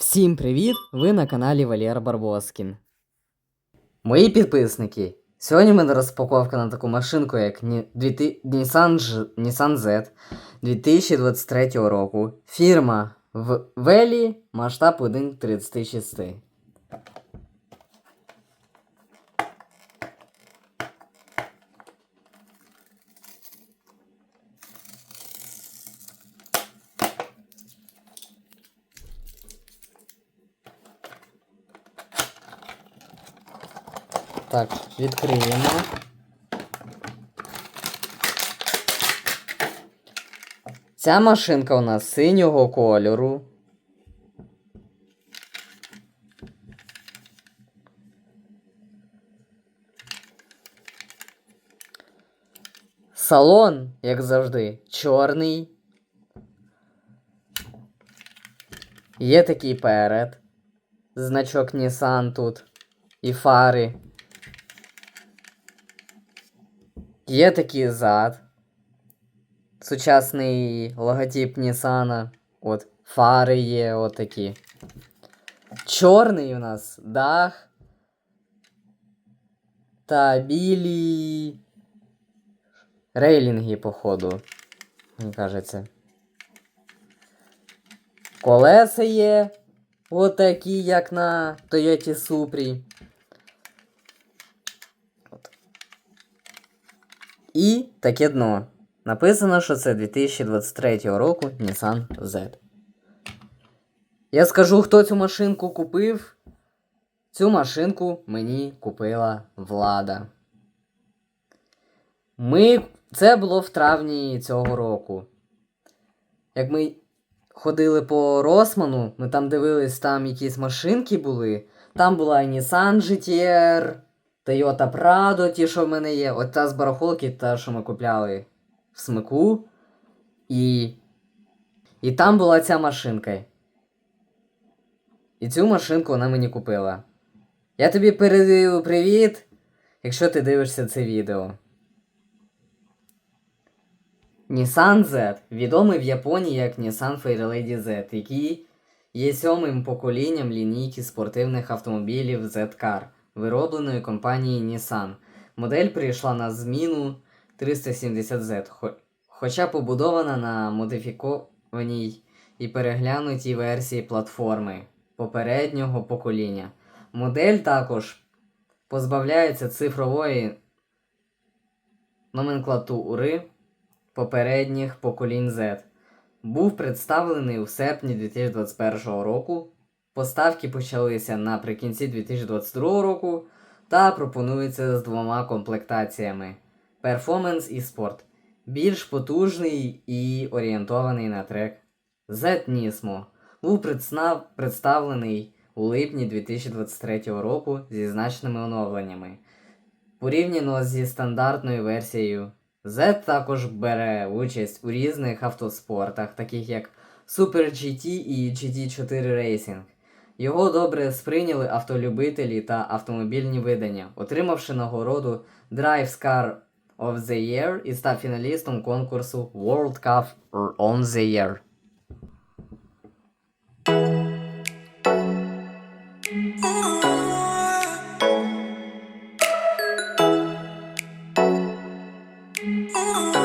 Всім привіт! Ви на каналі Валєр Барбоскін. Мої підписники. Сьогодні в мене розпаковка на таку машинку, як Nissan, Nissan Z 2023 року. Фірма в Велі, масштаб 1,36. Так, відкриємо. Ця машинка у нас синього кольору. Салон, як завжди, чорний. Є такий перед. Значок Nissan тут. І фари. Є такий зад. Сучасний логотип Нісана. От, фари є отакі. Чорний у нас дах. Та білі. Рейлінги, походу. Мені кажеться. Колеса є. Отакі, як на Toyota Supra. І таке дно. Написано, що це 2023 року Nissan Z. Я скажу, хто цю машинку купив. Цю машинку мені купила влада. Ми... Це було в травні цього року. Як ми ходили по Росману, ми там дивились, там якісь машинки були. Там була і Nissan GTR, Toyota Prado, ті, що в мене є. От та з барахолки, та, що ми купляли в смику. І. І там була ця машинка. І цю машинку вона мені купила. Я тобі передаю привіт, якщо ти дивишся це відео. Nissan Z відомий в Японії як Nissan Fairlady Z, який є сьомим поколінням лінійки спортивних автомобілів Z-Car, виробленої компанією Nissan. Модель прийшла на зміну 370Z, хо- хоча побудована на модифікованій і переглянутій версії платформи попереднього покоління. Модель також позбавляється цифрової номенклатури попередніх поколінь Z. Був представлений у серпні 2021 року. Поставки почалися наприкінці 2022 року та пропонується з двома комплектаціями: Performance і Sport. Більш потужний і орієнтований на трек. Z Nismo був представ- представлений у липні 2023 року зі значними оновленнями. Порівняно зі стандартною версією Z також бере участь у різних автоспортах, таких як Super GT і GT4 Racing. Його добре сприйняли автолюбителі та автомобільні видання, отримавши нагороду Drive Car of the Year і став фіналістом конкурсу World Cup on the Year. Oh